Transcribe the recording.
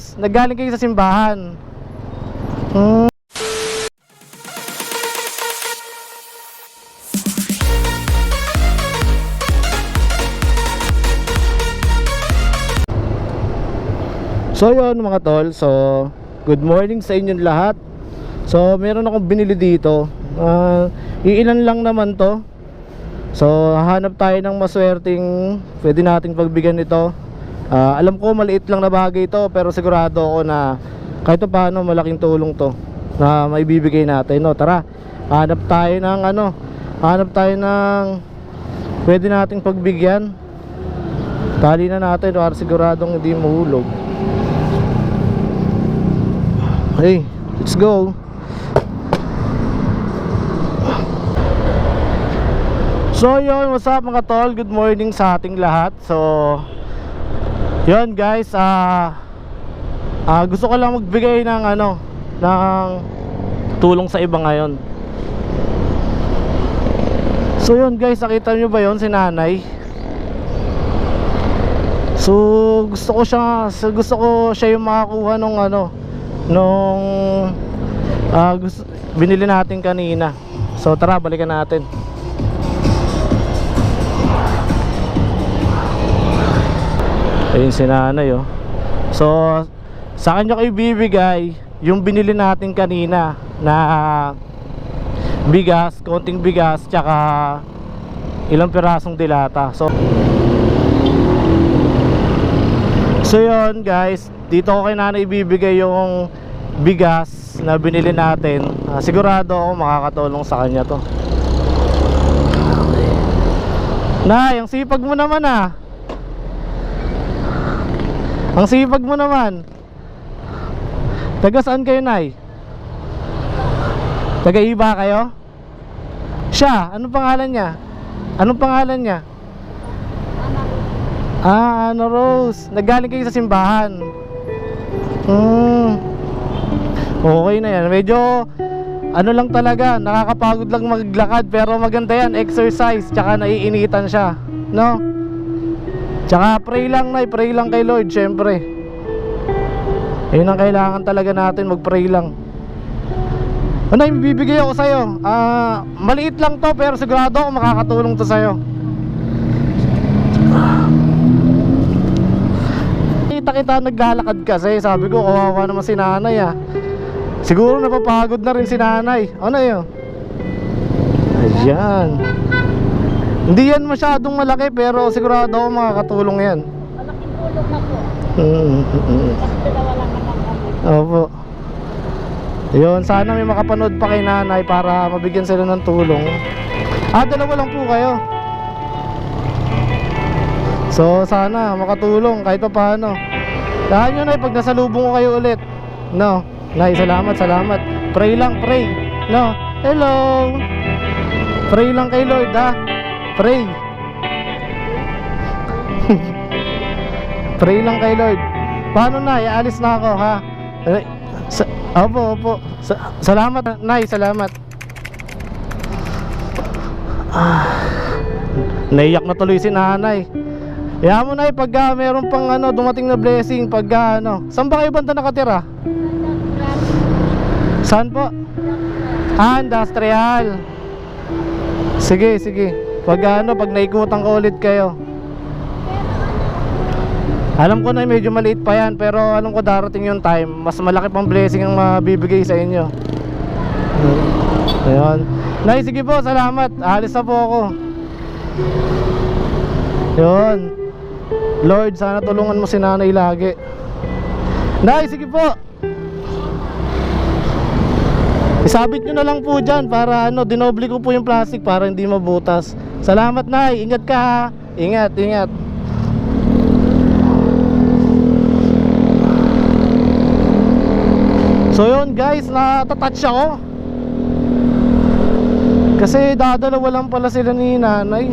Rose, naggaling kayo sa simbahan. Hmm. So yun mga tol, so good morning sa inyong lahat. So meron akong binili dito. Ah, iilan lang naman to. So hanap tayo ng maswerteng pwede nating pagbigyan ito. Ah, alam ko maliit lang na bagay ito pero sigurado ako na kahit paano malaking tulong to na maibibigay natin. No, tara. Hanap tayo ng ano, hanap tayo ng pwede nating pagbigyan. Tali na natin para siguradong hindi mahulog. Hey, let's go. So yun, what's up mga tol? Good morning sa ating lahat. So yun guys, ah ah, gusto ko lang magbigay ng ano, ng tulong sa iba ngayon. So yun guys, nakita nyo ba yun si nanay? So gusto ko siya gusto ko siya yung makakuha nung ano nung ah, gusto, binili natin kanina. So tara balikan natin. Ayun si nanay oh. So sa kanya ko ibibigay yung binili natin kanina na bigas, konting bigas tsaka ilang pirasong dilata. So So yun guys, dito ko kay nanay ibibigay yung bigas na binili natin. Ah, sigurado ako makakatulong sa kanya to. Nay, ang sipag mo naman ah. Ang sipag mo naman. Taga saan kayo, Nay? Taga iba kayo? Siya, anong pangalan niya? Anong pangalan niya? Ah, ano Rose? Naggaling kayo sa simbahan. Hmm. Okay na yan. Medyo ano lang talaga, nakakapagod lang maglakad pero maganda yan, exercise, tsaka naiinitan siya, no? Tsaka pray lang na, pray lang kay Lord, syempre. Ayun ang kailangan talaga natin, mag-pray lang. Ano, yung bibigay ako sa'yo. Ah, maliit lang to pero sigurado ako makakatulong to sa'yo. Kita kita naglalakad kasi, sabi ko kawawa naman si nanay ah. Siguro napapagod na rin si nanay. Ano yun? Ayan. Hindi yan masyadong malaki pero sigurado ako makakatulong yan. Malaking tulog na po. Mm. Kasi dalawa lang kami. Opo. Yun, sana may makapanood pa kay nanay para mabigyan sila ng tulong. Ah, dalawa lang po kayo. So, sana makatulong kahit pa paano. Dahan nyo na pag nasa lubong ko kayo ulit. No. Nay, salamat, salamat. Pray lang, pray. No. Hello. Pray lang kay Lord, ha. Pray. pray lang kay Lord. Paano na? Ialis na ako, ha? Sa, opo, opo. Sa, salamat, Nay, salamat. Ah, naiyak na tuloy si nanay. Kaya mo na pag ah, meron pang ano, dumating na blessing, pag ah, ano. Saan ba kayo banda nakatira? Saan po? Ah, industrial. Sige, sige. Pag ano, pag naikutan ko ulit kayo. Alam ko na medyo maliit pa yan pero alam ko darating yung time mas malaki pang blessing ang mabibigay sa inyo. Ayun. Nay, sige po, salamat. Alis na po ako. Yun. Lord, sana tulungan mo si nanay lagi. Nay, sige po. Isabit nyo na lang po dyan para ano, dinoble ko po yung plastic para hindi mabutas. Salamat, Nay. Ingat ka ha. Ingat, ingat. So yun guys, natatouch ako Kasi dadalawa lang pala sila ni nanay